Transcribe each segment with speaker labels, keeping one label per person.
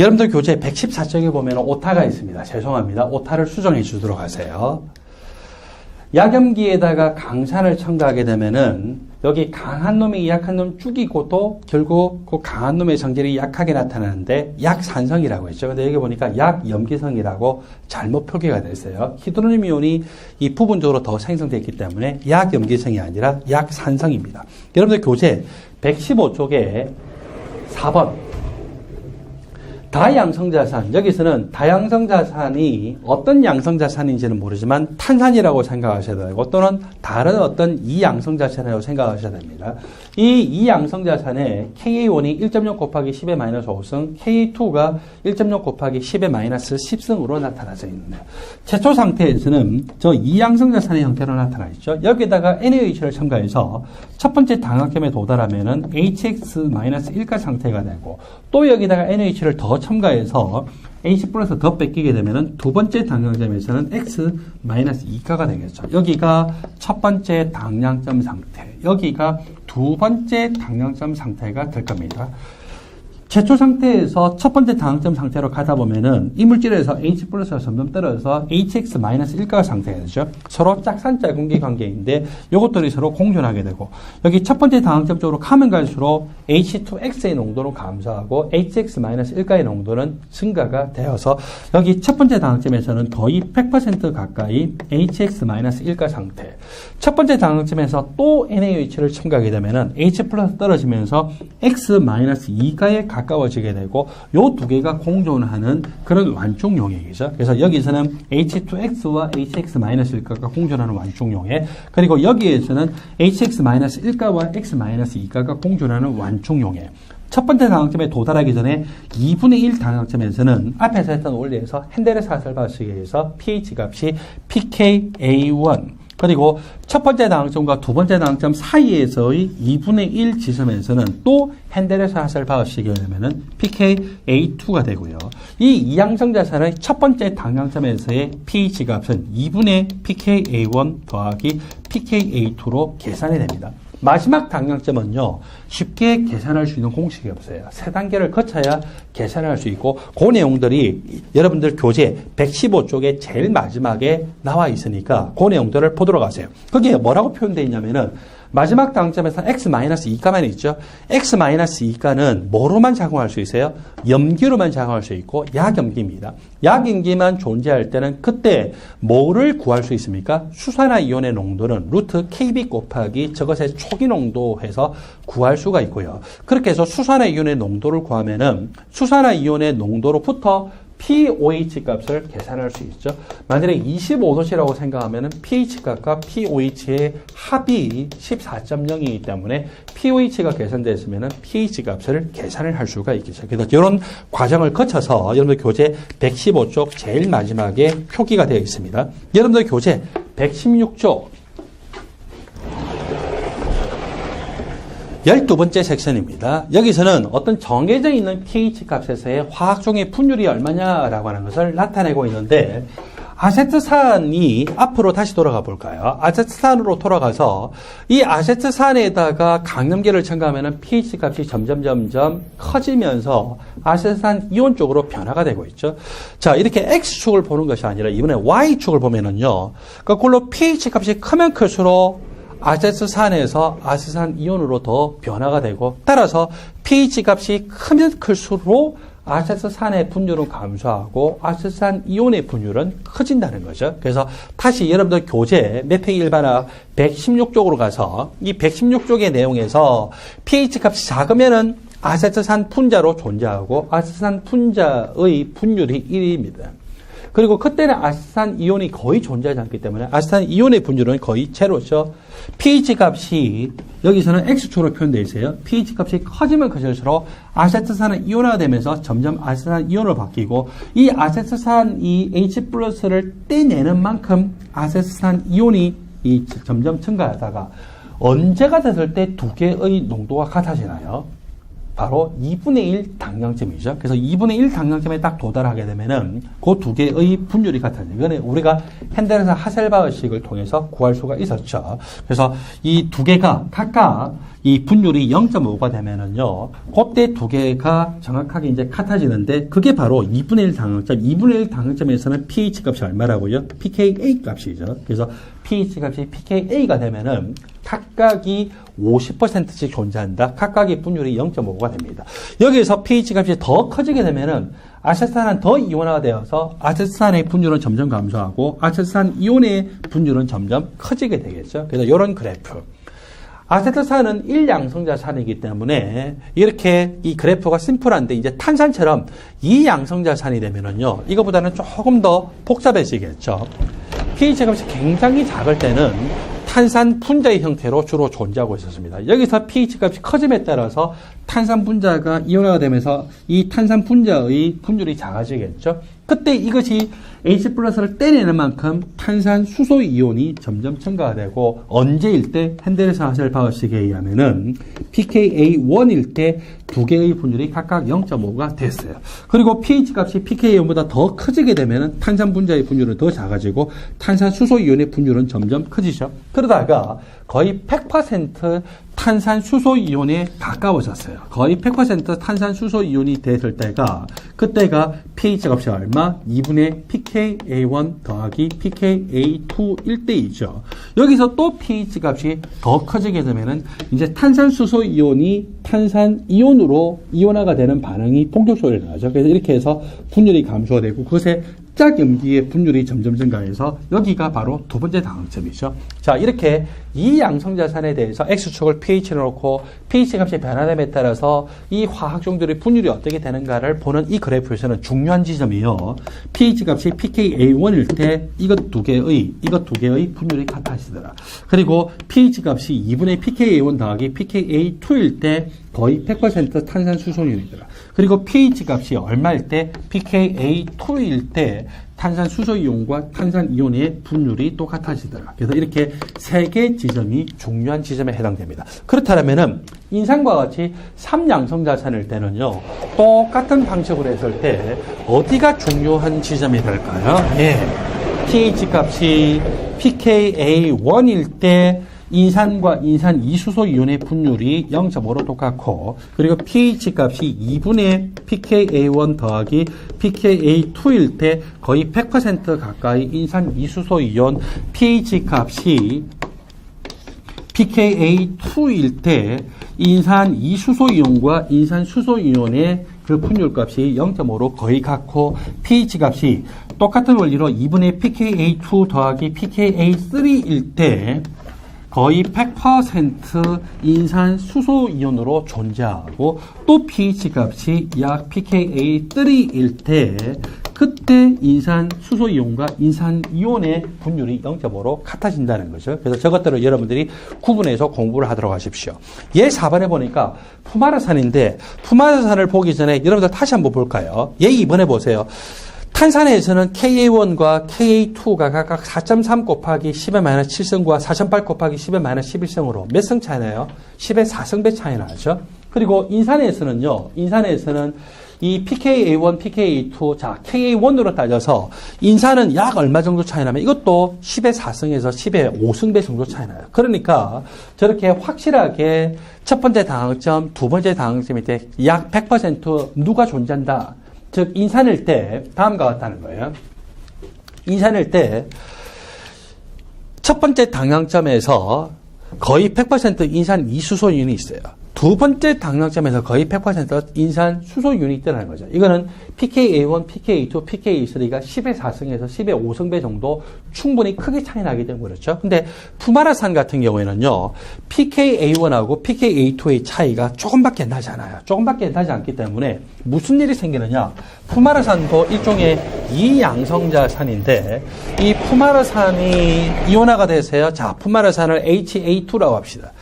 Speaker 1: 여러분들 교재 114쪽에 보면 오타가 있습니다. 죄송합니다. 오타를 수정해 주도록 하세요. 약염기에다가 강산을 첨가하게 되면은 여기 강한 놈이 약한 놈 죽이고 도 결국 그 강한 놈의 성질이 약하게 나타나는데 약산성이라고 했죠. 근데 여기 보니까 약염기성이라고 잘못 표기가 됐어요. 히드로늄 이온이 이 부분적으로 더 생성됐기 때문에 약염기성이 아니라 약산성입니다. 여러분들 교재 115쪽에 4번 다양성자산 여기서는 다양성자산이 어떤 양성자산인지는 모르지만 탄산이라고 생각하셔야 되고 또는 다른 어떤 이양성자산이라고 생각하셔야 됩니다. 이 이양성자산에 Ka1이 1.0 곱하기 10의 마이너스 5승, Ka2가 1.0 곱하기 10의 마이너스 10승으로 나타나져 있는데요. 최초 상태에서는 저 이양성자산의 형태로 나타나 있죠. 여기다가 NaOH를 첨가해서 첫 번째 당학점에 도달하면은 HX-1가 상태가 되고 또 여기다가 NaOH를 더 첨가해서 플러스 더 뺏기게 되면은 두 번째 당량점에서는 X 마이너스 2가가 되겠죠. 여기가 첫 번째 당량점 상태, 여기가 두 번째 당량점 상태가 될 겁니다. 최초 상태에서 첫 번째 당점 상태로 가다 보면은 이 물질에서 H 플러스가 점점 떨어져서 HX 마이너스 1가 상태가 되죠. 서로 짝산짝 공기 관계인데 이것들이 서로 공존하게 되고 여기 첫 번째 당점 쪽으로 가면 갈수록 H2X의 농도는 감소하고 HX 마이너스 1가의 농도는 증가가 되어서 여기 첫 번째 당점에서는 거의 100% 가까이 HX 마이너스 1가 상태. 첫 번째 당점에서 또 NaOH를 첨가하게 되면은 H 플러스 떨어지면서 X 마이너스 2가에 가까워지게 되고 요 두 개가 공존하는 그런 완충 용액이죠. 그래서 여기서는 H2X와 HX-1가가 공존하는 완충 용액 그리고 여기에서는 HX-1가와 X-2가가 공존하는 완충 용액 첫 번째 당학점에 도달하기 전에 2분의 1 당학점에서는 앞에서 했던 원리에서 핸델의 사슬 방식에 의해서 pH 값이 pKa1 그리고 첫 번째 당점과 두 번째 당점 사이에서의 2분의 1 지점에서는 또 핸델의 사슬 방식이 되면은 pKa2가 되고요. 이 이양성 자산의 첫 번째 당장점에서의 pH 값은 2분의 pKa1 더하기 pKa2로 계산이 됩니다. 마지막 당량점은요, 쉽게 계산할 수 있는 공식이 없어요. 세 단계를 거쳐야 계산할 수 있고, 그 내용들이 여러분들 교재 115쪽에 제일 마지막에 나와 있으니까, 그 내용들을 보도록 하세요. 거기에 뭐라고 표현되어 있냐면은, 마지막 당점에서 x-2가만 있죠. x-2가는 뭐로만 작용할 수 있어요? 염기로만 작용할 수 있고 약염기입니다. 약염기만 존재할 때는 그때 뭐를 구할 수 있습니까? 수산화 이온의 농도는 루트 kb 곱하기 저것의 초기 농도 해서 구할 수가 있고요. 그렇게 해서 수산화 이온의 농도를 구하면은 수산화 이온의 농도로부터 pOH 값을 계산할 수 있죠. 만약에 25도씨라고 생각하면 pH 값과 pOH의 합이 14.0이기 때문에 pOH가 계산됐으면 pH 값을 계산을 할 수가 있겠죠. 그래서 이런 과정을 거쳐서 여러분들 교재 115쪽 제일 마지막에 표기가 되어 있습니다. 여러분들 교재 116쪽 12번째 섹션입니다. 여기서는 어떤 정해져 있는 pH 값에서의 화학종의 분율이 얼마냐라고 하는 것을 나타내고 있는데 아세트산이 앞으로 다시 돌아가 볼까요? 아세트산으로 돌아가서 이 아세트산에다가 강염계를 첨가하면 pH 값이 점점 점점 커지면서 아세트산 이온 쪽으로 변화가 되고 있죠. 자, 이렇게 X축을 보는 것이 아니라 이번에 Y축을 보면은요. 거꾸로 pH 값이 크면 클수록 아세트산에서 아세트산 이온으로 더 변화가 되고 따라서 pH 값이 크면 클수록 아세트산의 분율은 감소하고 아세트산 이온의 분율은 커진다는 거죠. 그래서 다시 여러분들 교재 매페 일반학 116쪽으로 가서 이 116쪽의 내용에서 pH 값이 작으면은 아세트산 분자로 존재하고 아세트산 분자의 분율이 1입니다. 그리고 그때는 아세트산 이온이 거의 존재하지 않기 때문에 아세트산 이온의 분율은 거의 제로죠. pH 값이 여기서는 X축으로 표현되어 있어요. pH 값이 커지면 커질수록 아세트산은 이온화가 되면서 점점 아세트산 이온으로 바뀌고 이 아세트산 이 H 플러스를 떼내는 만큼 아세트산 이온이 이 점점 증가하다가 언제가 됐을 때 두 개의 농도가 같아지나요? 바로 2분의 1 당량점이죠. 그래서 2분의 1 당량점에 딱 도달하게 되면은 그 두 개의 분율이 같아요. 이거는 우리가 핸델에서 하셀바흐식을 통해서 구할 수가 있었죠. 그래서 이 두 개가 각각 이 분율이 0.5가 되면은요, 그때 두 개가 정확하게 이제 같아지는데, 그게 바로 2분의 1 당형점. 2분의 1 당형점에서는 pH 값이 얼마라고요? pKa 값이죠. 그래서 pH 값이 pKa가 되면은 각각이 50%씩 존재한다. 각각의 분율이 0.5가 됩니다. 여기에서 pH 값이 더 커지게 되면은 아세트산은 더 이온화가 되어서 아세트산의 분율은 점점 감소하고 아세트산 이온의 분율은 점점 커지게 되겠죠. 그래서 이런 그래프. 아세트산은 1양성자산이기 때문에 이렇게 이 그래프가 심플한데 이제 탄산처럼 2양성자산이 되면은요. 이거보다는 조금 더 복잡해지겠죠. pH 값이 굉장히 작을 때는 탄산 분자의 형태로 주로 존재하고 있었습니다. 여기서 pH 값이 커짐에 따라서 탄산 분자가 이온화가 되면서 이 탄산 분자의 분율이 작아지겠죠. 그때 이것이 H 플러스를 떼내는 만큼 탄산 수소 이온이 점점 증가가 되고 언제일 때 핸델에서 하셀 바우식에 의하면은 pKa1일 때 두 개의 분율이 각각 0.5가 됐어요. 그리고 pH 값이 pKa1보다 더 커지게 되면은 탄산 분자의 분율은 더 작아지고 탄산 수소 이온의 분율은 점점 커지죠. 그러다가 거의 100% 탄산 수소 이온에 가까워졌어요. 거의 100% 탄산 수소 이온이 됐을 때가 그때가 pH 값이 얼마? 2분의 pKa1 더하기 pKa2일 때이죠. 여기서 또 pH 값이 더 커지게 되면은 이제 탄산 수소 이온이 탄산 이온으로 이온화가 되는 반응이 본격적으로 일어나죠. 그래서 이렇게 해서 분율이 감소되고 그것에 짝 염기의 분율이 점점 증가해서 여기가 바로 두 번째 당황점이죠. 자, 이렇게 이 양성 자산에 대해서 X축을 pH로 놓고 pH 값이 변화됨에 따라서 이 화학 종들의 분율이 어떻게 되는가를 보는 이 그래프에서는 중요한 지점이요. pH 값이 pKa1일 때 이것 두 개의 이것 두 개의 분율이 같아지더라. 그리고 pH 값이 2분의 pKa1 더하기 pKa2일 때 거의 100% 탄산 수소이온이더라. 그리고 pH 값이 얼마일 때 pKa2일 때 탄산 수소 이온과 탄산 이온의 분율이 똑같아지더라. 그래서 이렇게 세 개 지점이 중요한 지점에 해당됩니다. 그렇다면은 인산과 같이 3양성 자산일 때는요. 똑같은 방식으로 했을 때 어디가 중요한 지점이 될까요? 예. pH 값이 pKa1일 때 인산과 인산 이수소 이온의 분율이 0.5로 똑같고 그리고 pH 값이 2분의 pKa1 더하기 pKa2일 때 거의 100% 가까이 인산 이수소 이온 pH 값이 pKa2일 때 인산 이수소 이온과 인산 수소 이온의 그 분율 값이 0.5로 거의 같고 pH 값이 똑같은 원리로 2분의 pKa2 더하기 pKa3일 때 거의 100% 인산 수소 이온으로 존재하고 또 pH 값이 약 pKa3일 때 그때 인산 수소 이온과 인산 이온의 분율이 0.5로 같아진다는 거죠. 그래서 저것들을 여러분들이 구분해서 공부를 하도록 하십시오. 얘 4번에 보니까 푸마르산인데 푸마르산을 보기 전에 여러분들 다시 한번 볼까요? 얘 2번에 보세요. 탄산에서는 Ka1과 Ka2가 각각 4.3 곱하기 10의 마이너스 7승과 4.8 곱하기 10의 마이너스 11승으로 몇승 차이 나요? 10의 4승배 차이 나죠. 그리고 인산에서는요, 인산에서는 이 pKa1, pKa2, 자, Ka1으로 따져서 인산은 약 얼마 정도 차이 나면 이것도 10의 4승에서 10의 5승배 정도 차이 나요. 그러니까 저렇게 확실하게 첫 번째 당황점, 두 번째 당황점일 때 약 100% 누가 존재한다. 즉 인산일 때 다음과 같다는 거예요. 인산일 때 첫 번째 당향점에서 거의 100% 인산 이수소윤이 있어요. 두 번째 당량점에서 거의 100% 인산 수소 유닛이라는 거죠. 이거는 PKA1, PKA2, PKA3가 10의 4승에서 10의 5승배 정도 충분히 크게 차이 나기 때문에 그렇죠. 근데 푸마라산 같은 경우에는요, PKA1하고 PKA2의 차이가 조금밖에 나지 않아요. 조금밖에 나지 않기 때문에 무슨 일이 생기느냐. 푸마라산도 일종의 이양성자 산인데, 이 푸마라산이 이온화가 되세요. 자, 푸마라산을 HA2라고 합시다.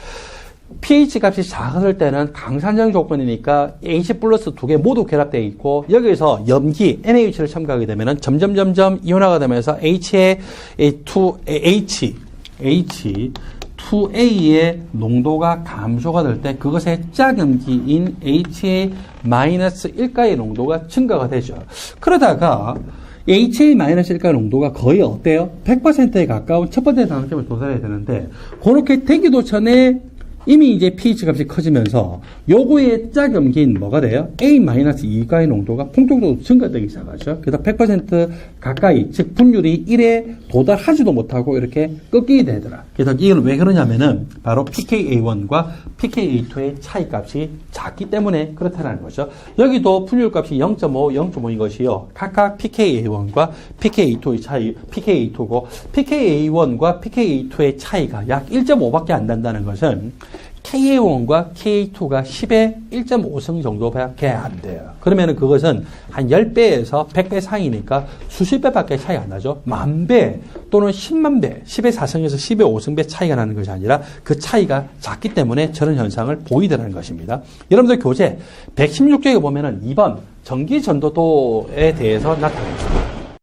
Speaker 1: pH 값이 작을 때는 강산정 조건이니까 H 플러스 두 개 모두 결합되어 있고 여기서 염기 NaH를 첨가하게 되면 점점 점점 이온화가 되면서 H에 2 H H 2A의 농도가 감소가 될 때 그것의 짝음기인 HA-1가의 농도가 증가가 되죠. 그러다가 HA-1가 농도가 거의 어때요? 100%에 가까운 첫 번째 단점을 도달해야 되는데 그렇게 되기도 전에 이미 이제 pH 값이 커지면서 요거의 짝음기인 뭐가 돼요? A-2가의 농도가 폭격적으로 증가되기 시작하죠. 그래서 100% 가까이, 즉 분율이 1에 도달하지도 못하고 이렇게 꺾이게 되더라. 그래서 이건 왜 그러냐면은 바로 pKa1과 pKa2의 차이 값이 작기 때문에 그렇다는 거죠. 여기도 분율 값이 0.5, 0.5인 것이요. 각각 pKa1과 pKa2의 차이, pKa2고 pKa1과 pKa2의 차이가 약 1.5밖에 안 난다는 것은 KA1과 KA2가 10에 1.5승 정도밖에 안 돼요. 그러면 그것은 한 10배에서 100배 사이니까 수십 배밖에 차이 안 나죠. 만 배 또는 10만 배, 10의 4승에서 10의 5승 배 차이가 나는 것이 아니라 그 차이가 작기 때문에 저런 현상을 보이더라는 것입니다. 여러분들 교재 116쪽에 보면은 2번 전기 전도도에 대해서 나타납니다.